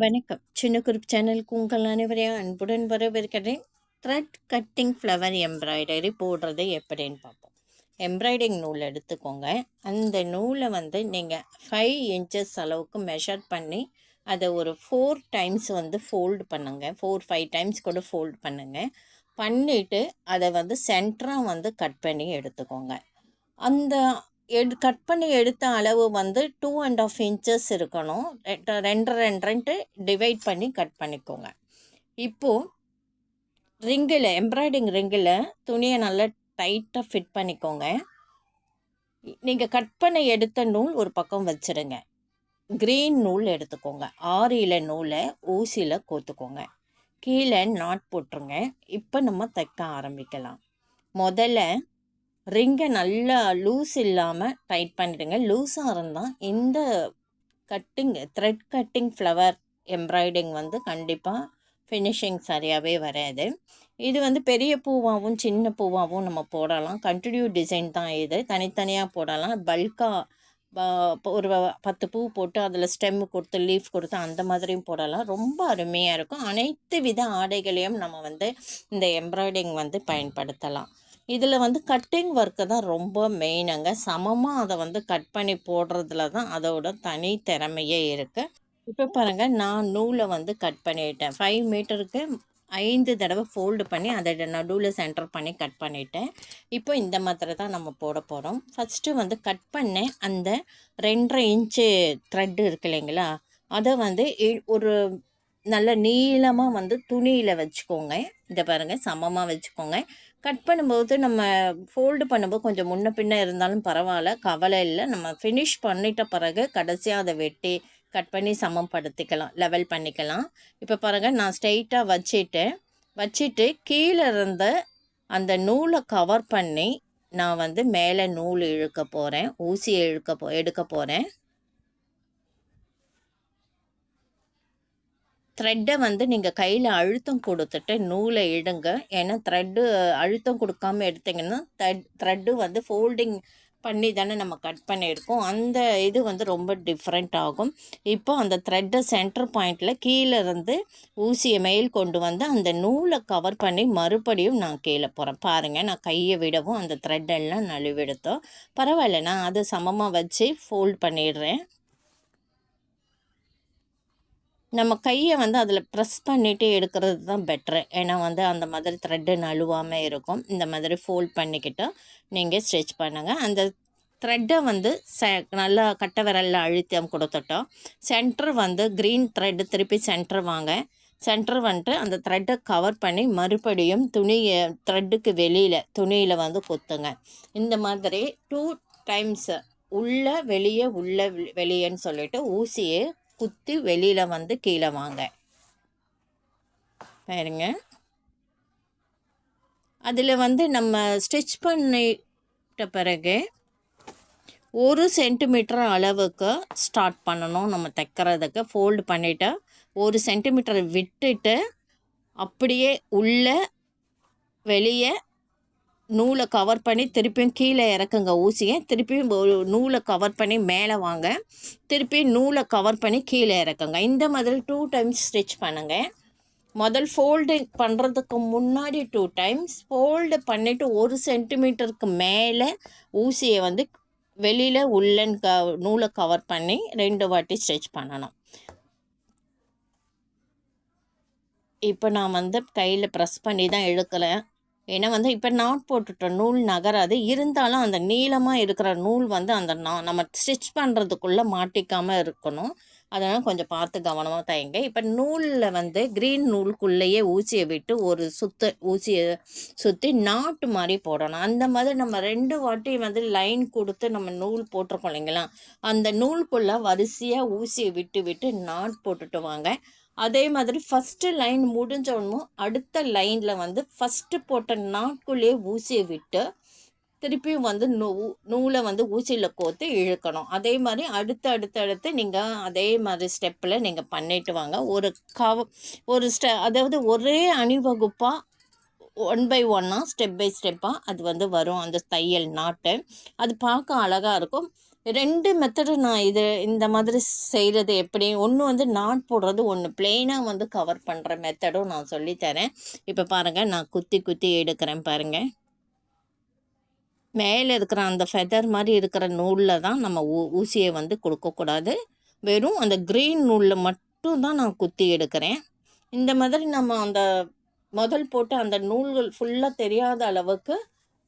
வணக்கம். சின்ன குரூப் சேனலுக்கு உங்கள் அனைவரையும் அன்புடன் வரவேற்கிறேன். த்ரெட் கட்டிங் ஃப்ளவர் எம்ப்ராய்டரி போடுறது எப்படின்னு பார்ப்போம். எம்ப்ராய்டிங் நூல் எடுத்துக்கோங்க. அந்த நூலை வந்து நீங்கள் ஃபைவ் இன்ச்சஸ் அளவுக்கு மெஷர் பண்ணி அதை ஒரு ஃபோர் டைம்ஸ் வந்து ஃபோல்டு பண்ணுங்கள் ஃபோர் ஃபைவ் டைம்ஸ் கூட ஃபோல்டு பண்ணுங்கள் பண்ணிவிட்டு அதை வந்து சென்டராக வந்து கட் பண்ணி எடுத்துக்கோங்க. அந்த எடு கட் பண்ணி எடுத்த அளவு வந்து டூ அண்ட் ஆஃப் இன்ச்சஸ் இருக்கணும். ரெண்டு ரெண்டு ரெண்டு டிவைட் பண்ணி கட் பண்ணிக்கோங்க. இப்போது ரிங்கில் எம்ப்ராய்டிங் ரிங்கில் துணியை நல்லா டைட்டாக ஃபிட் பண்ணிக்கோங்க. நீங்கள் கட் பண்ணி எடுத்த நூல் ஒரு பக்கம் வச்சுடுங்க க்ரீன் நூல் எடுத்துக்கோங்க. ஆரியில் நூலை ஊசியில் கோத்துக்கோங்க. கீழே நாட் போட்டுருங்க. இப்போ நம்ம தைக்க ஆரம்பிக்கலாம். முதல்ல ரிங்கை நல்லா லூஸ் இல்லாமல் டைட் பண்ணிவிடுங்க லூஸாக இருந்தால் இந்த cutting thread cutting flower embroiding வந்து கண்டிப்பாக ஃபினிஷிங் சரியாகவே வராது. இது வந்து பெரிய பூவாகவும் சின்ன பூவாகவும் நம்ம போடலாம். கண்டினியூ டிசைன் தான் இது. தனித்தனியாக போடலாம். பல்காக ஒரு பத்து பூ போட்டு அதில் ஸ்டெம்மு கொடுத்து லீஃப் கொடுத்து அந்த மாதிரியும் போடலாம். ரொம்ப அருமையாக இருக்கும். அனைத்து வித ஆடைகளையும் நம்ம வந்து இந்த எம்ப்ராய்டிங் வந்து பயன்படுத்தலாம். இதில் வந்து கட்டிங் ஒர்க்கு தான் ரொம்ப மெயினுங்க சமமாக அதை வந்து கட் பண்ணி போடுறதுல தான் அதோட தனி திறமையே இருக்குது இப்போ பாருங்கள் நான் நூலை வந்து கட் பண்ணிட்டேன். ஃபைவ் மீட்டருக்கு ஐந்து தடவை ஃபோல்டு பண்ணி அதை நடுவில் சென்டர் பண்ணி கட் பண்ணிட்டேன். இப்போ இந்த மாதிரி தான் நம்ம போட போகிறோம் ஃபஸ்ட்டு வந்து கட் பண்ணேன் அந்த ரெண்டரை இன்ச்சு த்ரெட்டு இருக்கு இல்லைங்களா? அதை வந்து ஒரு நல்ல நீளமாக வந்து துணியில் வச்சுக்கோங்க. இதை பாருங்கள் சமமாக வச்சுக்கோங்க. கட் பண்ணும்போது நம்ம ஃபோல்டு பண்ணும்போது கொஞ்சம் முன்ன பின்ன இருந்தாலும் பரவாயில்ல கவலை இல்லை. நம்ம ஃபினிஷ் பண்ணிட்ட பிறகு கடைசியாக அதை வெட்டி கட் பண்ணி சமப்படுத்திக்கலாம் லெவல் பண்ணிக்கலாம். இப்போ பாருங்கள் நான் ஸ்ட்ரெயிட்டாக வச்சுட்டேன். வச்சுட்டு கீழே இருந்த அந்த நூலை கவர் பண்ணி நான் வந்து மேலே நூல் இழுக்க போகிறேன் ஊசியை இழுக்க போ எடுக்க போகிறேன் த்ரெட்டை வந்து நீங்கள் கையில் அழுத்தம் கொடுத்துட்டு நூலை இடுங்க. ஏன்னா த்ரெட்டு அழுத்தம் கொடுக்காம எடுத்திங்கன்னா த்ரெட் த்ரெட்டு வந்து ஃபோல்டிங் பண்ணி தானே நம்ம கட் பண்ணியிருக்கோம். அந்த இது வந்து ரொம்ப டிஃப்ரெண்ட் ஆகும். இப்போ அந்த த்ரெட்டை சென்டர் பாயிண்டில் கீழே இருந்து ஊசியை மேல் கொண்டு வந்து அந்த நூலை கவர் பண்ணி மறுபடியும் நான் கீழே போகிறேன் பாருங்கள் நான் கையை விடவும் அந்த த்ரெட்டெல்லாம் நழுவிடுத்தோம் பரவாயில்ல நான் அதை சமமாக வச்சு ஃபோல்ட் பண்ணிடுறேன். நம்ம கையை வந்து அதில் ப்ரெஸ் பண்ணிவிட்டு எடுக்கிறது தான் பெட்ரு ஏன்னா வந்து அந்த மாதிரி த்ரெட்டு நழுவாமல் இருக்கும். இந்த மாதிரி ஃபோல்ட் பண்ணிக்கிட்டு நீங்கள் ஸ்டிச் பண்ணுங்கள் அந்த த்ரெட்டை வந்து ச நல்லா கட்டை விரலில் அழுத்தம் கொடுத்துட்டோம். சென்டர் வந்து க்ரீன் த்ரெட்டு திருப்பி சென்டர் வாங்க. சென்டர் வந்துட்டு அந்த த்ரெட்டை கவர் பண்ணி மறுபடியும் துணியை த்ரெட்டுக்கு வெளியில் துணியில் வந்து கொத்துங்க. இந்த மாதிரி டூ டைம்ஸ் உள்ள வெளியே உள்ள வெளியேன்னு சொல்லிட்டு ஊசியை குத்தி வெளியில் வந்து கீழே வாங்க. பாருங்க. அதில் வந்து நம்ம ஸ்டிச் பண்ணிட்ட பிறகு ஒரு சென்டிமீட்டர் அளவுக்கு ஸ்டார்ட் பண்ணணும். நம்ம தைக்கிறதுக்கு ஃபோல்டு பண்ணிவிட்டு ஒரு சென்டிமீட்டர் விட்டுட்டு அப்படியே உள்ளே வெளியே நூலை கவர் பண்ணி திருப்பியும் கீழே இறக்குங்க ஊசியை. திருப்பியும் நூலை கவர் பண்ணி மேலே வாங்க. திருப்பியும் நூலை கவர் பண்ணி கீழே இறக்குங்க. இந்த மாதிரி டூ டைம்ஸ் ஸ்டிச் பண்ணுங்கள் முதல் ஃபோல்டு பண்ணுறதுக்கு முன்னாடி டூ டைம்ஸ் ஃபோல்டு பண்ணிவிட்டு ஒரு சென்டிமீட்டருக்கு மேலே ஊசியை வந்து வெளியில் உள்ளன் க நூலை கவர் பண்ணி ரெண்டு வாட்டி ஸ்டிச் பண்ணணும். இப்போ நான் வந்து கையில் ப்ரெஸ் பண்ணி தான் இழுக்கிறேன். ஏன்னா வந்து இப்போ நாட் போட்டுட்ட நூல் நகராது. இருந்தாலும் அந்த நீளமாக இருக்கிற நூல் வந்து அந்த நா நம்ம ஸ்டிச் பண்ணுறதுக்குள்ளே மாட்டிக்காமல் இருக்கணும். அதனால் கொஞ்சம் பார்த்து கவனமாக தயங்க. இப்போ நூலில் வந்து க்ரீன் நூலுக்குள்ளேயே ஊசியை விட்டு ஒரு சுத்த ஊசியை சுற்றி நாட்டு மாதிரி போடணும். அந்த மாதிரி நம்ம ரெண்டு வாட்டி வந்து லைன் கொடுத்து நம்ம நூல் போட்டிருக்கோம் இல்லைங்களா? அந்த நூலுக்குள்ளே வரிசையாக ஊசியை விட்டு விட்டு நாட் போட்டுட்டு வாங்க. அதே மாதிரி ஃபஸ்ட்டு லைன் முடிஞ்சோடனும் அடுத்த லைனில் வந்து ஃபஸ்ட்டு போட்ட நாட்குள்ளேயே ஊசியை விட்டு திருப்பியும் வந்து நூ நூலை வந்து ஊசியில் கோத்து இழுக்கணும். அதே மாதிரி அடுத்து அடுத்து அடுத்து நீங்கள் அதே மாதிரி ஸ்டெப்பில் நீங்கள் பண்ணிட்டு வாங்க. ஒரு கவ ஒரு ஸ்டெ அதாவது ஒரே அணிவகுப்பாக ஒன் பை ஒன்னாக ஸ்டெப் பை ஸ்டெப்பாக அது வந்து வரும். அந்த தையல் நாட்டு. அது பார்க்க அழகாக இருக்கும். ரெண்டு மெத்தடு நான் இது இந்த மாதிரி செய்கிறது எப்படி? ஒன்று வந்து நாட் போடுறது ஒன்று பிளெயினாக வந்து கவர் பண்ணுற மெத்தடும் நான் சொல்லித்தரேன் இப்போ பாருங்கள் நான் குத்தி குத்தி எடுக்கிறேன் பாருங்கள் மேலே இருக்கிற அந்த ஃபெதர் மாதிரி இருக்கிற நூலில் தான் நம்ம ஊ ஊசியை வந்து கொடுக்கக்கூடாது வெறும் அந்த க்ரீன் நூலில் மட்டும் தான் நான் குத்தி எடுக்கிறேன். இந்த மாதிரி நம்ம அந்த முதல் போட்டு அந்த நூல்கள் ஃபுல்லாக தெரியாத அளவுக்கு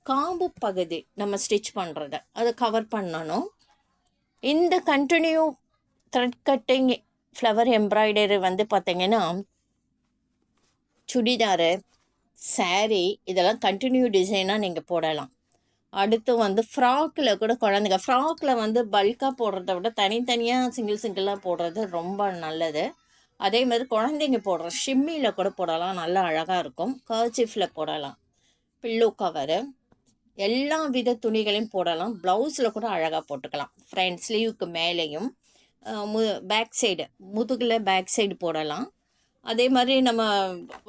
காம்பு பகுதி நம்ம ஸ்டிச் பண்ணுறத அதை கவர் பண்ணணும். இந்த continue thread cutting flower embroidery வந்து பார்த்திங்கன்னா சுடிதாரு சாரீ இதெல்லாம் கண்டினியூ டிசைனாக நீங்கள் போடலாம். அடுத்து வந்து ஃப்ராக்கில் கூட குழந்தைங்க ஃப்ராக்கில் வந்து பல்காக போடுறத விட தனித்தனியாக சிங்கிள் சிங்கிளாக போடுறது ரொம்ப நல்லது. அதே மாதிரி குழந்தைங்க போடுற ஷிம்மியில் கூட போடலாம் நல்லா அழகாக இருக்கும். கர்ச்சிஃபில் போடலாம். பில்லோ கவரு எல்லா வித துணிகளையும் போடலாம். ப்ளவுஸில் கூட அழகாக போட்டுக்கலாம். ஃப்ரண்ட் ஸ்லீவுக்கு மேலேயும் மு பேக் சைடு முதுகில் பேக் சைடு போடலாம். அதே மாதிரி நம்ம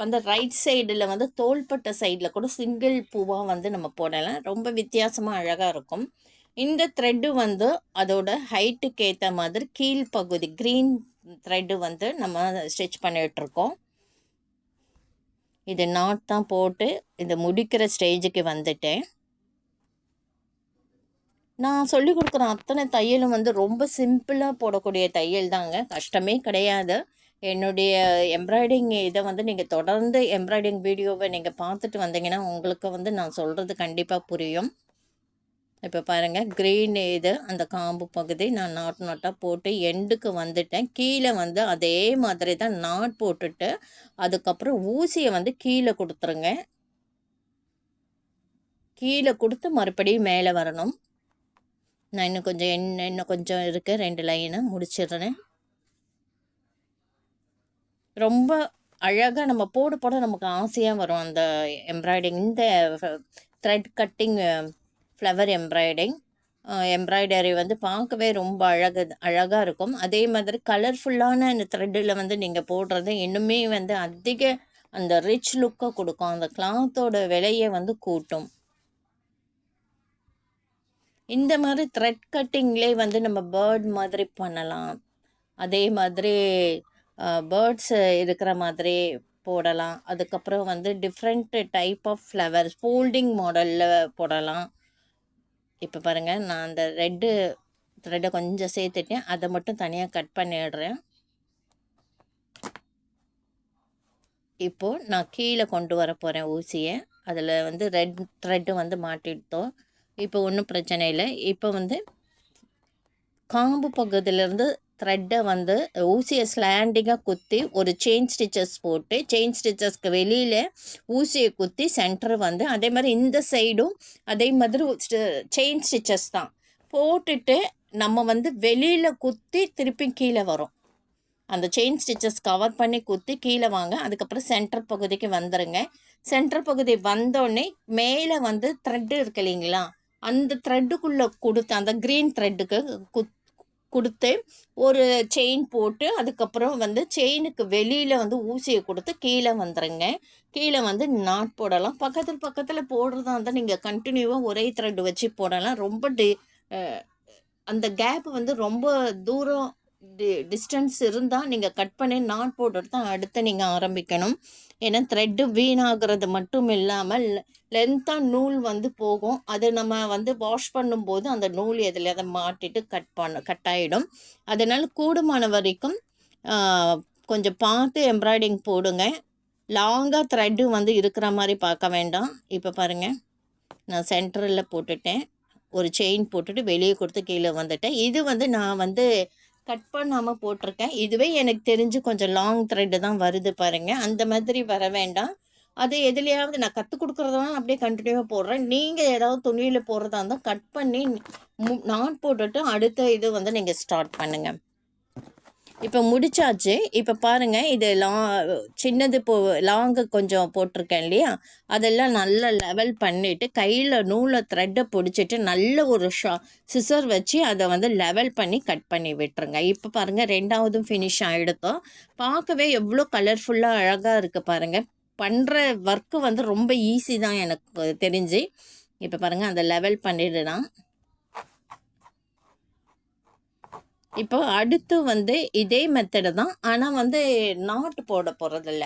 வந்து ரைட் சைடில் வந்து தோள்பட்ட சைடில் கூட சிங்கிள் பூவாக வந்து நம்ம போடலாம். ரொம்ப வித்தியாசமாக அழகாக இருக்கும். இந்த த்ரெட்டு வந்து அதோட ஹைட்டுக்கு ஏற்ற மாதிரி கீழ் பகுதி க்ரீன் த்ரெட்டு வந்து நம்ம ஸ்டிச் பண்ணிகிட்ருக்கோம் இது நாட் தான் போட்டு இது முடிக்கிற ஸ்டேஜுக்கு வந்துட்டேன். நான் சொல்லிக் கொடுக்குற அத்தனை தையலும் வந்து ரொம்ப சிம்பிளாக போடக்கூடிய தையல் தாங்க. கஷ்டமே கிடையாது. என்னுடைய எம்ப்ராய்டிங் இதை வந்து நீங்கள் தொடர்ந்து எம்ப்ராய்டிங் வீடியோவை நீங்கள் பார்த்துட்டு வந்தீங்கன்னா உங்களுக்கு வந்து நான் சொல்கிறது கண்டிப்பாக புரியும். இப்போ பாருங்கள் க்ரீன் இது அந்த காம்பு பகுதி நான் நாட் நாட்டாக போட்டு எண்டுக்கு வந்துட்டேன். கீழே வந்து அதே மாதிரி தான் நாட் போட்டுட்டு அதுக்கப்புறம் ஊசியை வந்து கீழே கொடுத்துருங்க. கீழே கொடுத்து மறுபடியும் மேலே வரணும். நான் இன்னும் கொஞ்சம் என்ன இன்னும் கொஞ்சம் இருக்குது ரெண்டு லைனை முடிச்சிடுறேன். ரொம்ப அழகாக நம்ம போட போட நமக்கு ஆசையாக வரும் அந்த எம்ப்ராய்டிங் இந்த thread cutting flower embroiding embroidery வந்து பார்க்கவே ரொம்ப அழகு அழகாக இருக்கும். அதே மாதிரி கலர்ஃபுல்லான இந்த த்ரெட்டில் வந்து நீங்கள் போடுறது இன்னுமே வந்து அதிக அந்த ரிச் லுக்கை கொடுக்கும். அந்த கிளாத்தோட விலையை வந்து கூட்டும். இந்த மாதிரி த்ரெட் கட்டிங்லேயே வந்து நம்ம பேர்ட் மாதிரி பண்ணலாம். அதே மாதிரி பேர்ட்ஸ் இருக்கிற மாதிரி போடலாம். அதுக்கப்புறம் வந்து different type of flowers folding மாடலில் போடலாம். இப்போ பாருங்கள் நான் அந்த ரெட்டு த்ரெட்டை கொஞ்சம் சேர்த்துட்டேன். அதை மட்டும் தனியாக கட் பண்ணிடுறேன். இப்போது நான் கீழே கொண்டு வர போகிறேன் ஊசியை. அதில் வந்து ரெட் த்ரெட்டு வந்து மாட்டிட்டோம். இப்போ ஒன்றும் பிரச்சனை இல்லை. இப்போ வந்து காம்பு பகுதியிலேருந்து த்ரெட்டை வந்து ஊசியை ஸ்லாண்டிங்காக குத்தி ஒரு செயின் ஸ்டிச்சஸ் போட்டு செயின் ஸ்டிச்சஸ்க்கு வெளியில் ஊசியை குத்தி சென்டர் வந்து அதே மாதிரி இந்த சைடும் அதே மாதிரி செயின் ஸ்டிச்சஸ் தான். போட்டுட்டு நம்ம வந்து வெளியில் குத்தி திருப்பி கீழே வரும். அந்த செயின் ஸ்டிச்சஸ் கவர் பண்ணி குத்தி கீழே வாங்க. அதுக்கப்புறம் சென்டர் பகுதிக்கு வந்துடுங்க சென்டர் பகுதி வந்தோடனே மேலே வந்து த்ரெட்டு இருக்கு இல்லைங்களா? அந்த த்ரெட்டுக்குள்ளே கொடுத்து அந்த க்ரீன் த்ரெட்டுக்கு குத் கொடுத்து ஒரு செயின் போட்டு அதுக்கப்புறம் வந்து செயினுக்கு வெளியில் வந்து ஊசியை கொடுத்து கீழே வந்துடுங்க கீழே வந்து நாட் போடலாம். பக்கத்தில் பக்கத்தில் போடுறதா இருந்தால் நீங்கள் கண்டினியூவாக ஒரே த்ரெட் வச்சு போடலாம். ரொம்ப டி அந்த கேப் வந்து ரொம்ப தூரம் டி டிஸ்டன்ஸ் இருந்தால் நீங்கள் கட் பண்ணி நாட் போட்டுட்டு தான் அடுத்து நீங்கள் ஆரம்பிக்கணும். ஏன்னா த்ரெட்டு வீணாகிறது மட்டும் இல்லாமல் லென்த்தாக நூல் வந்து போகும். அது நம்ம வந்து வாஷ் பண்ணும்போது அந்த நூல் எதில் அதை மாட்டிட்டு கட் பண்ண கட் ஆகிடும் அதனால் கூடுமான வரைக்கும் கொஞ்சம் பார்த்து எம்ப்ராய்டிங் போடுங்க. லாங்காக த்ரெட்டு வந்து இருக்கிற மாதிரி பார்க்க வேண்டாம். இப்போ பாருங்கள் நான் சென்டரில் போட்டுட்டேன். ஒரு செயின் போட்டுட்டு வெளியே கொடுத்து கீழே வந்துட்டேன். இது வந்து நான் வந்து கட் பண்ணாமல் போட்டிருக்கேன். இதுவே எனக்கு தெரிஞ்சு கொஞ்சம் லாங் த்ரெட்டு தான் வருது பாருங்கள் அந்த மாதிரி வர வேண்டாம். அது எதுலையாவது நான் கற்றுக் கொடுக்குறதெல்லாம் அப்படியே கண்டினியூவாக போடுறேன். நீங்கள் ஏதாவது துணியில் போடுறதா இருந்தால் கட் பண்ணி நாட் போட்டுட்டு அடுத்த இது வந்து நீங்கள் ஸ்டார்ட் பண்ணுங்கள் இப்போ முடிச்சாச்சு. இப்போ பாருங்கள் இது லா சின்னது போ லாங்கு கொஞ்சம் போட்டிருக்கேன் இல்லையா? அதெல்லாம் நல்லா லெவல் பண்ணிவிட்டு கையில் நூலை த்ரெட்டை பிடிச்சிட்டு நல்ல ஒரு ஷா சிசர் வச்சு அதை வந்து லெவல் பண்ணி கட் பண்ணி விட்டுருங்க. இப்போ பாருங்கள் ரெண்டாவதும் ஃபினிஷ் ஆகிடுத்தோம் பார்க்கவே எவ்வளோ கலர்ஃபுல்லாக அழகாக இருக்குது பாருங்கள் பண்ணுற ஒர்க்கு வந்து ரொம்ப ஈஸி தான் எனக்கு தெரிஞ்சு. இப்போ பாருங்கள் அந்த லெவல் பண்ணிடுறான் இப்போ அடுத்து வந்து இதே மெத்தடு தான். ஆனால் வந்து நாட்டு போட போகிறதில்ல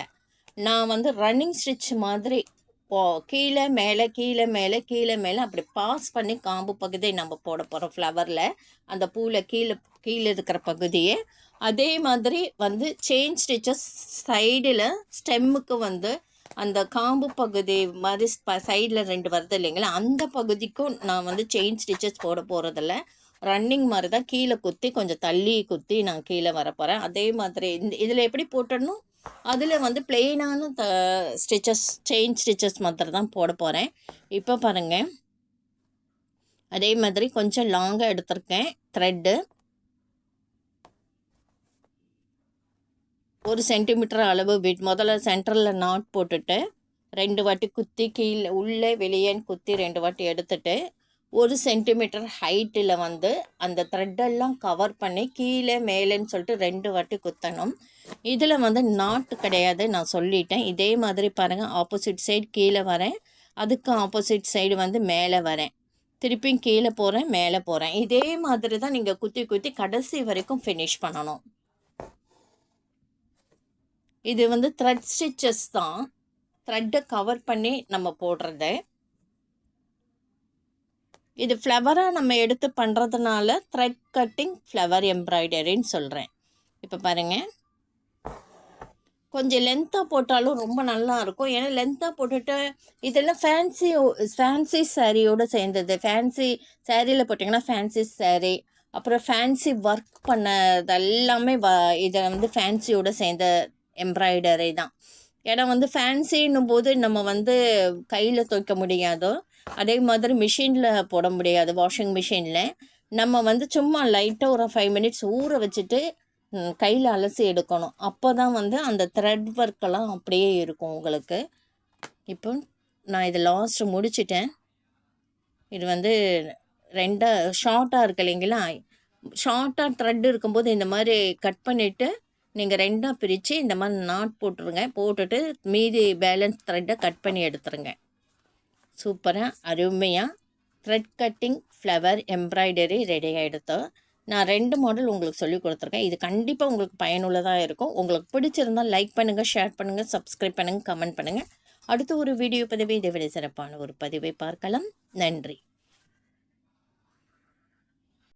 நான் வந்து ரன்னிங் ஸ்டிச் மாதிரி போ கீழே மேலே கீழே மேலே கீழே மேலே அப்படி பாஸ் பண்ணி காம்பு பகுதியை நம்ம போட போகிறோம் ஃப்ளவரில் அந்த பூவில் கீழே கீழே இருக்கிற பகுதியை. அதே மாதிரி வந்து செயின் ஸ்டிச்சஸ் சைடில் ஸ்டெம்முக்கு வந்து அந்த காம்பு பகுதி மாதிரி சைடில் ரெண்டு வருது இல்லைங்களா? அந்த பகுதிக்கும் நான் வந்து செயின் ஸ்டிச்சஸ் போட போகிறதில்ல ரன்னிங் மாதிரி தான் கீழே குத்தி கொஞ்சம் தள்ளி குத்தி நான் கீழே வரப்போகிறேன் அதே மாதிரி இந்த இதில் எப்படி போட்டணும் அதில் வந்து பிளெயினான த ஸ்டிச்சஸ் செயின் ஸ்டிச்சஸ் மாத்திரம் தான் போட போகிறேன் இப்போ பாருங்கள் அதே மாதிரி கொஞ்சம் லாங்காக எடுத்திருக்கேன் த்ரெட்டு ஒரு சென்டிமீட்டர் அளவு விட் முதல்ல சென்டரில் நாட் போட்டுட்டு ரெண்டு வாட்டி குத்தி கீழே உள்ளே வெளியேன்னு குத்தி ரெண்டு வாட்டி எடுத்துட்டு ஒரு சென்டிமீட்டர் ஹைட்டில் வந்து அந்த த்ரெட்டெல்லாம் கவர் பண்ணி கீழே மேலேன்னு சொல்லிட்டு ரெண்டு வாட்டி குத்தணும். இதில் வந்து நாட்டு கிடையாது நான் சொல்லிட்டேன். இதே மாதிரி பாருங்கள் ஆப்போசிட் சைடு கீழே வரேன். அதுக்கு ஆப்போசிட் சைடு வந்து மேலே வரேன். திருப்பியும் கீழே போகிறேன் மேலே போகிறேன் இதே மாதிரி தான் நீங்கள் குத்தி குத்தி கடைசி வரைக்கும் ஃபினிஷ் பண்ணணும். இது வந்து த்ரெட் ஸ்டிச்சஸ் தான். த்ரெட்டை கவர் பண்ணி நம்ம போடுறது. இது ஃப்ளவராக நம்ம எடுத்து பண்ணுறதுனால த்ரெட் கட்டிங் ஃப்ளவர் எம்ப்ராய்டரின்னு சொல்கிறேன் இப்போ பாருங்கள் கொஞ்சம் லென்த்தாக போட்டாலும் ரொம்ப நல்லா இருக்கும். ஏன்னா லென்த்தாக போட்டுட்டு இதெல்லாம் ஃபேன்சி ஃபேன்சி சாரியோடு சேர்ந்தது. ஃபேன்சி சாரியில் போட்டிங்கன்னா ஃபேன்சி சாரீ அப்புறம் ஃபேன்சி ஒர்க் பண்ணது எல்லாமே வ இதை வந்து ஃபேன்சியோடு சேர்ந்த எம்ப்ராய்டரி தான். ஏன்னா வந்து ஃபேன்சின்னும் போது நம்ம வந்து கையில் துவைக்க முடியாதோ அதே மாதிரி மிஷினில் போட முடியாது வாஷிங் மிஷினில் நம்ம வந்து சும்மா லைட்டாக ஒரு ஃபைவ் மினிட்ஸ் ஊற வச்சுட்டு கையில் அலசி எடுக்கணும். அப்போ தான் வந்து அந்த த்ரெட் ஒர்க்கெல்லாம் அப்படியே இருக்கும் உங்களுக்கு. இப்போ நான் இதை லாஸ்ட்டு முடிச்சிட்டேன். இது வந்து ரெண்டாக ஷார்ட்டாக இருக்கு இல்லைங்களா? ஷார்ட்டாக த்ரெட் இருக்கும்போது இந்த மாதிரி கட் பண்ணிவிட்டு நீங்கள் ரெண்டாக பிரித்து இந்த மாதிரி நாட் போட்டுருங்க. போட்டுட்டு மீதி பேலன்ஸ் த்ரெட்டை கட் பண்ணி எடுத்துருங்க. சூப்பராக அருமையாக thread cutting flower embroidery ready ஆகிடுத்தோம் நான் ரெண்டு மாடல் உங்களுக்கு சொல்லி கொடுத்துருக்கேன். இது கண்டிப்பாக உங்களுக்கு பயனுள்ளதாக இருக்கும். உங்களுக்கு பிடிச்சிருந்தால் லைக் பண்ணுங்கள் ஷேர் பண்ணுங்கள் சப்ஸ்கிரைப் பண்ணுங்கள் கமெண்ட் பண்ணுங்கள் அடுத்த ஒரு வீடியோ பதிவை இதை விட சிறப்பான ஒரு பதிவை பார்க்கலாம். நன்றி.